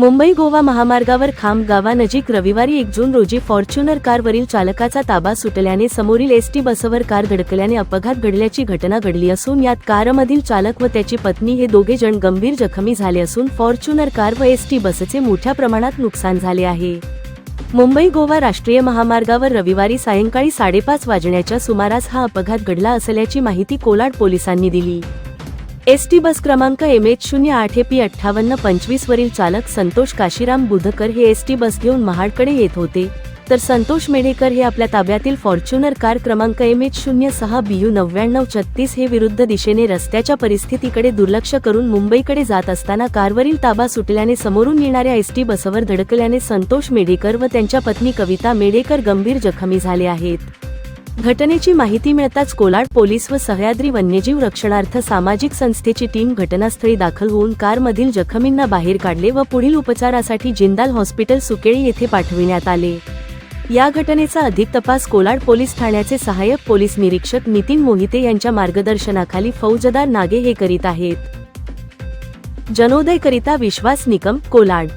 मुंबई गोवा महामार्गावर खांब गावानजीक रविवारी एक जून रोजी फॉर्च्युनर कारवरील चालकाचा ताबा सुटल्याने समोरील एसटी बसवर कार धडकल्याने अपघात घडल्याची घटना घडली असून यात कारमधील चालक व त्याची पत्नी हे दोघे जण गंभीर जखमी झाले असून फॉर्च्युनर कार व एसटी बसचे मोठ्या प्रमाणात नुकसान झाले आहे. मुंबई गोवा राष्ट्रीय महामार्गावर रविवारी सायंकाळी साडेपाच वाजण्याच्या सुमारास हा अपघात घडला असल्याची माहिती कोलाड पोलिसांनी दिली. एस टी बस क्रमांक एम एच शून्य आठ ए पी अठ्ठावन्न पंचवीस वरील चालक संतोष काशीराम बुधकर हे एस टी बस घेऊन महाडकडे येत होते. तर संतोष मेढेकर हे आपल्या ताब्यातील फॉर्च्युनर कार क्रमांक एम एच शून्य सहा बीयू नव्याण्णव छत्तीस हे विरुद्ध दिशेने रस्त्याच्या परिस्थितीकडे दुर्लक्ष करून मुंबईकडे जात असताना कारवरील ताबा सुटल्याने समोरून येणाऱ्या एस टी बसवर धडकल्याने संतोष मेढेकर व त्यांच्या पत्नी कविता मेढेकर गंभीर जखमी झाले आहेत. घटनेची माहिती मिळताच कोलाड पोलीस व सह्याद्री वन्यजीव रक्षणार्थ सामाजिक संस्थेची टीम घटनास्थळी दाखल होऊन कारमधील जखमींना बाहेर काढले व पुढील उपचारासाठी जिंदाल हॉस्पिटल सुकेळी येथे पाठविण्यात आले. या घटनेचा अधिक तपास कोलाड पोलीस ठाण्याचे सहाय्यक पोलीस निरीक्षक नितीन मोहिते यांच्या मार्गदर्शनाखाली फौजदार नागे हे करीत आहेत. जनोदयकरिता विश्वास निकम कोलाड.